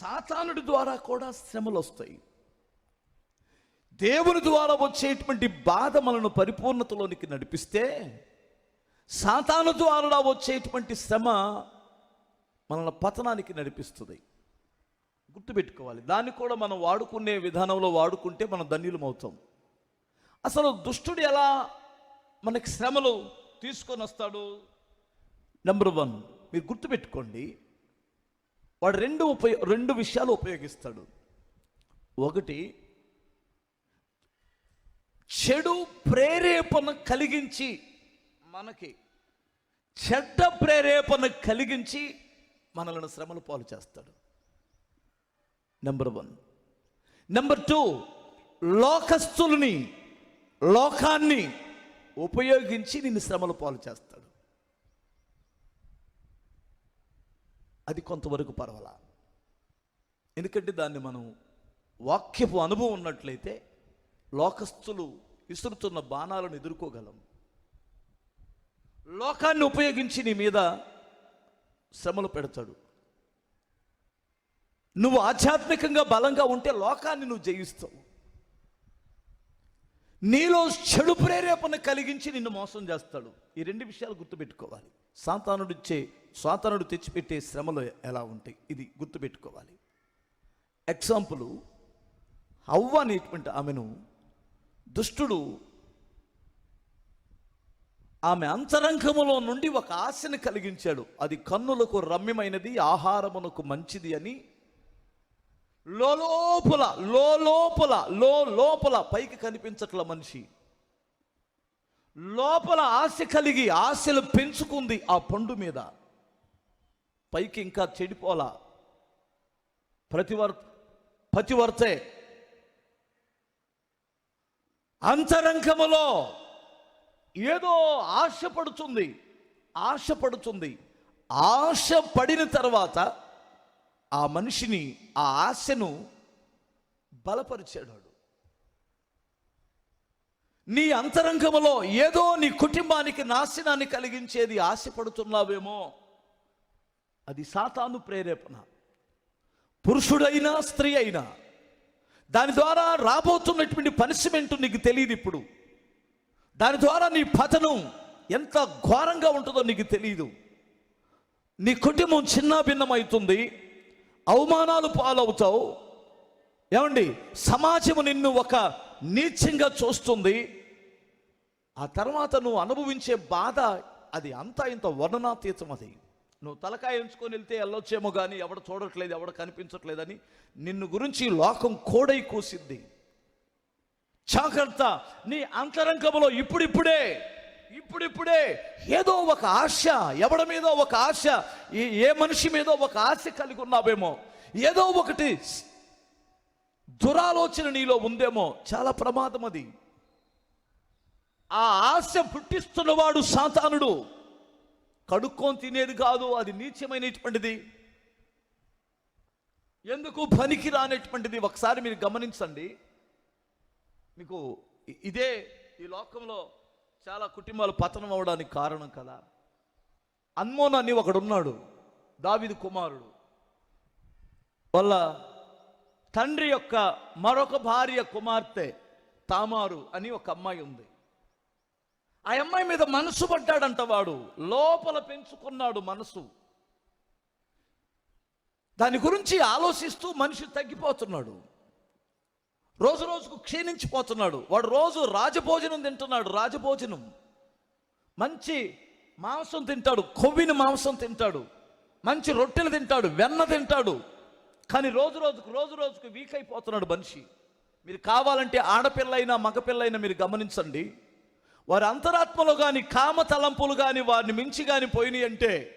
సాతానుడి ద్వారా కూడా శ్రమలు వస్తాయి దేవుని ద్వారా వచ్చేటువంటి బాధ మనను పరిపూర్ణతలోనికి నడిపిస్తే సాతాను ద్వారా వచ్చేటువంటి శ్రమ మనల్ని పతనానికి నడిపిస్తుంది. గుర్తుపెట్టుకోవాలి. దాన్ని కూడా మనం వాడుకునే విధానంలో వాడుకుంటే మనం ధన్యులం అవుతాం. అసలు దుష్టుడు ఎలా మనకి శ్రమలు తీసుకొని వస్తాడు? నెంబర్ వన్ మీరు గుర్తుపెట్టుకోండి. వాడు రెండు ఉపయో రెండు విషయాలు ఉపయోగిస్తాడు. ఒకటి చెడు ప్రేరేపణ కలిగించి మనకి చెడ్డ ప్రేరేపణ కలిగించి మనలను శ్రమలు పాలు చేస్తాడు. నెంబర్ వన్ నెంబర్ టూ లోకస్తుల్ని లోకాన్ని ఉపయోగించి నిన్ను శ్రమలు పాలు చేస్తాడు. అది కొంతవరకు పర్వాలా? ఎందుకంటే దాన్ని మనం వాక్యపు అనుభవం ఉన్నట్లయితే లోకస్తులు విసురుతున్న బాణాలను ఎదుర్కోగలం. లోకాన్ని ఉపయోగించి నీ మీద శ్రమలు పెడతాడు. నువ్వు ఆధ్యాత్మికంగా బలంగా ఉంటే లోకాన్ని నువ్వు జయిస్తావు. నీలో చెడు ప్రేరేపణ కలిగించి నిన్ను మోసం చేస్తాడు. ఈ రెండు విషయాలు గుర్తుపెట్టుకోవాలి. సాంతానుడిచ్చే సాతనుడు తెచ్చిపెట్టే శ్రమలు ఎలా ఉంటాయి? ఇది గుర్తుపెట్టుకోవాలి. ఎగ్జాంపుల్ అవ్వ అనేటువంటి ఆమెను దుష్టుడు ఆమె అంతరంగములో నుండి ఒక ఆశను కలిగించాడు. అది కన్నులకు రమ్యమైనది ఆహారమునకు మంచిది అని లోపల లోపల లో లోపల పైకి కనిపించట్ల మనిషి. లోపల ఆశ కలిగి ఆశలు పెంచుకుంది ఆ పండు మీద. పైకి ఇంకా చెడిపోలా ప్రతివర్ పతివర్తే అంతరంగములో ఏదో ఆశపడుతుంది ఆశపడుతుంది ఆశ పడిన తర్వాత ఆ మనిషిని ఆ ఆశను బలపరిచాడు నీ అంతరంగములో ఏదో నీ కుటుంబానికి నాశనాన్ని కలిగించేది ఆశపడుతున్నావేమో. అది సాతాను ప్రేరేపణ. పురుషుడైనా స్త్రీ అయినా దాని ద్వారా రాబోతున్నటువంటి పనిష్మెంట్ నీకు తెలియదు ఇప్పుడు. దాని ద్వారా నీ పతనం ఎంత ఘోరంగా ఉంటుందో నీకు తెలియదు. నీ కుటుంబం చిన్న భిన్నమవుతుంది అవమానాలు పాలవుతావు. ఏమండి? సమాజము నిన్ను ఒక నీచంగా చూస్తుంది. ఆ తర్వాత నువ్వు అనుభవించే బాధ అది అంతా ఇంత వర్ణనాతీతం అది. నువ్వు తలకాయ ఎంచుకొని వెళ్తే వెళ్ళొచ్చేమో కానీ ఎవడు చూడట్లేదు ఎవడు కనిపించట్లేదని నిన్ను గురించి లోకం కోడై కూసిద్ది. జాగ్రత్త నీ అంతరంగంలో ఇప్పుడిప్పుడే ఇప్పుడిప్పుడే ఏదో ఒక ఆశ ఎవడ మీదో ఒక ఆశ ఏ- ఏ మనిషి మీదో ఒక ఆశ కలిగి ఉన్నావేమో ఏదో ఒకటి దురాలోచన నీలో ఉందేమో చాలా ప్రమాదం అది. ఆ ఆశ పుట్టిస్తున్నవాడు సాతానుడు. కడుక్కొని తినేది కాదు అది నీచమైనటువంటిది. ఎందుకు పనికి రానటువంటిది ఒకసారి మీరు గమనించండి. మీకు ఇదే ఈ లోకంలో చాలా కుటుంబాలు పతనం అవడానికి కారణం కదా. అన్మోన్ అని ఒకడున్నాడు దావిది కుమారుడు. వాళ్ళ తండ్రి యొక్క మరొక భార్య కుమార్తె తామారు అని ఒక అమ్మాయి ఉంది. ఆ అమ్మాయి మీద మనసు పడ్డాడంట వాడు. లోపల పెంచుకున్నాడు మనసు. దాని గురించి ఆలోచిస్తూ మనిషి తగ్గిపోతున్నాడు. రోజు రోజుకు క్షీణించిపోతున్నాడు. వాడు రోజు రాజభోజనం తింటున్నాడు రాజభోజనం. మంచి మాంసం తింటాడు కొవ్విన మాంసం తింటాడు. మంచి రొట్టెలు తింటాడు వెన్న తింటాడు. కానీ రోజు రోజుకు రోజు రోజుకు వీక్ అయిపోతున్నాడు మనిషి. మీరు కావాలంటే ఆడపిల్లయినా మగపిల్ల అయినా మీరు గమనించండి. వారి అంతరాత్మలో కానీ కామ తలంపులు కానీ వారిని మించి కానీ పోయినాయి అంటే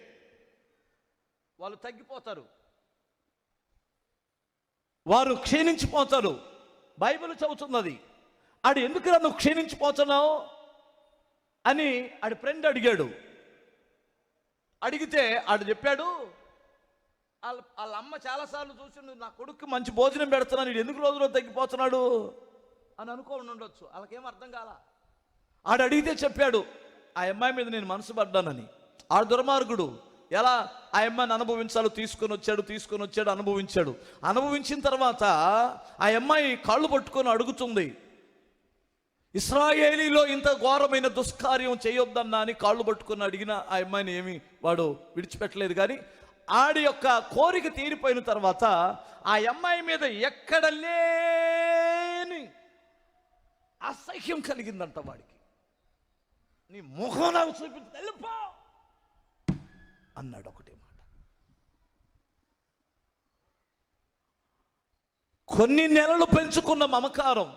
వాళ్ళు తగ్గిపోతారు. వారు క్షీణించిపోతారు. బైబిల్ చదువుతున్నది. ఆడు ఎందుకురా నువ్వు క్షీణించిపోతున్నావు? అని ఆడి ఫ్రెండ్ అడిగాడు. అడిగితే ఆడు చెప్పాడు వాళ్ళ వాళ్ళ అమ్మ చాలాసార్లు చూసి నా కొడుకు మంచి భోజనం పెడుతున్నాను ఎందుకు రోజు రోజు తగ్గిపోతున్నాడు? అని అనుకోని ఉండొచ్చు. వాళ్ళకేం అర్థం కాల? ఆడు అడిగితే చెప్పాడు ఆ అమ్మాయి మీద నేను మనసు పడ్డానని. ఆ దుర్మార్గుడు. ఎలా? ఆ అమ్మాయిని అనుభవించాలో తీసుకొని వచ్చాడు తీసుకొని వచ్చాడు అనుభవించాడు. అనుభవించిన తర్వాత ఆ అమ్మాయి కాళ్ళు పట్టుకొని అడుగుతుంది ఇస్రాయేలీలో ఇంత ఘోరమైన దుష్కార్యం చేయొద్దన్నా అని కాళ్ళు పట్టుకొని అడిగిన ఆ అమ్మాయిని ఏమి? వాడు విడిచిపెట్టలేదు. కానీ ఆడి యొక్క కోరిక తీరిపోయిన తర్వాత ఆ అమ్మాయి మీద ఎక్కడ లేని అసహ్యం కలిగిందంట వాడికి. నీ ముఖం నాకు చూపించి. వెళ్ళిపో. అన్నాడు ఒకటే మాట. కొన్ని నెలలు పెంచుకున్న మమకారం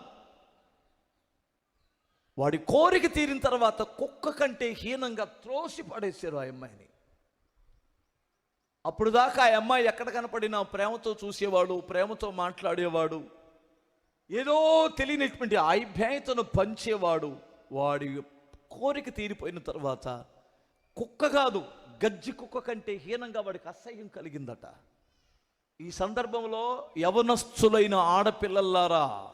వాడి కోరిక తీరిన తర్వాత కుక్క కంటే హీనంగా త్రోసి పడేశారు ఆ అమ్మాయిని. అప్పుడు దాకా ఆ అమ్మాయి ఎక్కడ కనపడినా ప్రేమతో చూసేవాడు ప్రేమతో మాట్లాడేవాడు ఏదో తెలియనటువంటి ఆభ్యాయతను పంచేవాడు వాడి కోరిక తీరిపోయిన తర్వాత కుక్క కాదు గజ్జి కుక్క కంటే హీనంగా వాడికి అసహ్యం కలిగిందట. ఈ సందర్భంలో యవనస్థులైన ఆడపిల్లలారా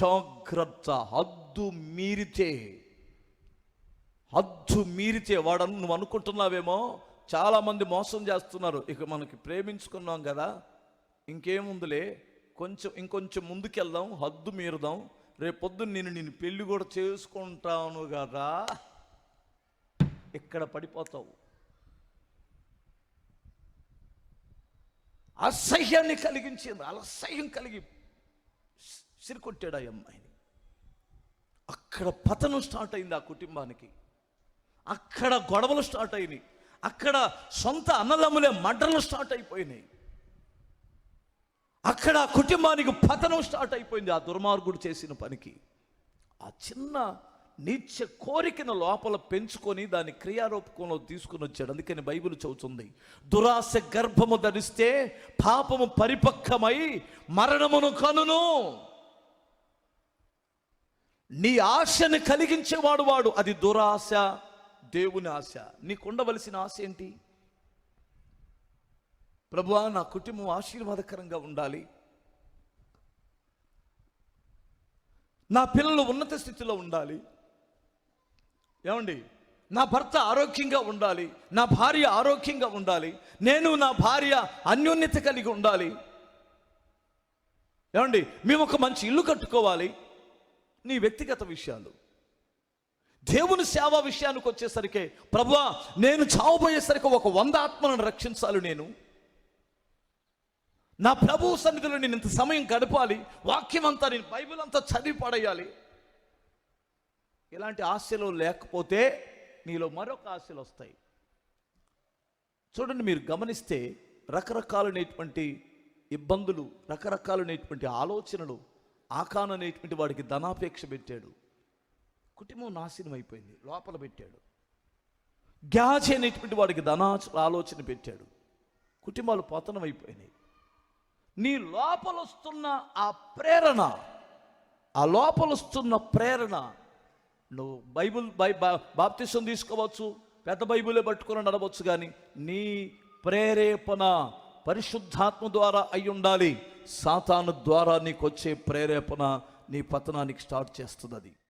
జాగ్రత్త హద్దు మీరితే హద్దు మీరితే వాడు నువ్వు అనుకుంటున్నావేమో? చాలామంది మోసం చేస్తున్నారు. ఇక మనకి ప్రేమించుకున్నాం కదా. ఇంకేముందిలే? కొంచెం ఇంకొంచెం ముందుకెళ్దాం హద్దు మీరుదాం. రేపొద్దున నేను నేను పెళ్ళి కూడా చేసుకుంటాను కదా. ఇక్కడ పడిపోతావు. అసహ్యాన్ని కలిగించింది అసహ్యం కలిగి సిరికొట్టాడు ఆ అమ్మాయిని. అక్కడ పతనం స్టార్ట్ అయింది ఆ కుటుంబానికి. అక్కడ గొడవలు స్టార్ట్ అయినాయి. అక్కడ సొంత అన్నదమ్ములే మడ్డలు స్టార్ట్ అయిపోయినాయి. అక్కడ కుటుంబానికి పతనం స్టార్ట్ అయిపోయింది. ఆ దుర్మార్గుడు చేసిన పనికి. ఆ చిన్న నీచ కోరికను లోపల పెంచుకొని దాని క్రియారూపకంలో తీసుకుని వచ్చాడు. అందుకని బైబిల్ చెబుతుంది. దురాశ గర్భము ధరిస్తే పాపము పరిపక్వమై మరణమును కనును. నీ ఆశను కలిగించేవాడు వాడు. అది దురాశ దేవుని ఆశ. నీకు ఉండవలసిన ఆశ ఏంటి? ప్రభువా నా కుటుంబం ఆశీర్వాదకరంగా ఉండాలి. నా పిల్లలు ఉన్నత స్థితిలో ఉండాలి. ఏమండి? నా భర్త ఆరోగ్యంగా ఉండాలి. నా భార్య ఆరోగ్యంగా ఉండాలి. నేను నా భార్య అన్యోన్యత కలిగి ఉండాలి. ఏమండి? మేము ఒక మంచి ఇల్లు కట్టుకోవాలి. నీ వ్యక్తిగత విషయాలు. దేవుని సేవ విషయానికి వచ్చేసరికి ప్రభువా నేను చావబోయేసరికి ఒక వంద ఆత్మలను రక్షించాలి నేను. నా ప్రభు సన్నిధిలో నేను ఇంత సమయం గడపాలి వాక్యం అంతా నేను బైబిల్ అంతా చదివి పడేయాలి. ఇలాంటి ఆశలు లేకపోతే నీలో మరొక ఆశలు వస్తాయి. చూడండి మీరు గమనిస్తే రకరకాలైనటువంటి ఇబ్బందులు రకరకాలైనటువంటి ఆలోచనలు ఆకాన్ అనేటువంటి వాడికి ధనాపేక్ష పెట్టాడు. కుటుంబం నాశనం అయిపోయింది లోపల పెట్టాడు. గ్యాజ్ అనేటువంటి వాడికి ధనా ఆలోచన పెట్టాడు. కుటుంబాలు పతనం అయిపోయినాయి. నీ లోపలొస్తున్న ఆ ప్రేరణ ఆ లోపల వస్తున్న ప్రేరణ నువ్వు బైబుల్ బై బాప్తిసం తీసుకోవచ్చు పెద్ద బైబిలే పట్టుకుని నడవచ్చు కానీ నీ ప్రేరేపణ పరిశుద్ధాత్మ ద్వారా అయి ఉండాలి సాతాను ద్వారా నీకు వచ్చే ప్రేరేపణ నీ పతనానికి స్టార్ట్ చేస్తుంది అది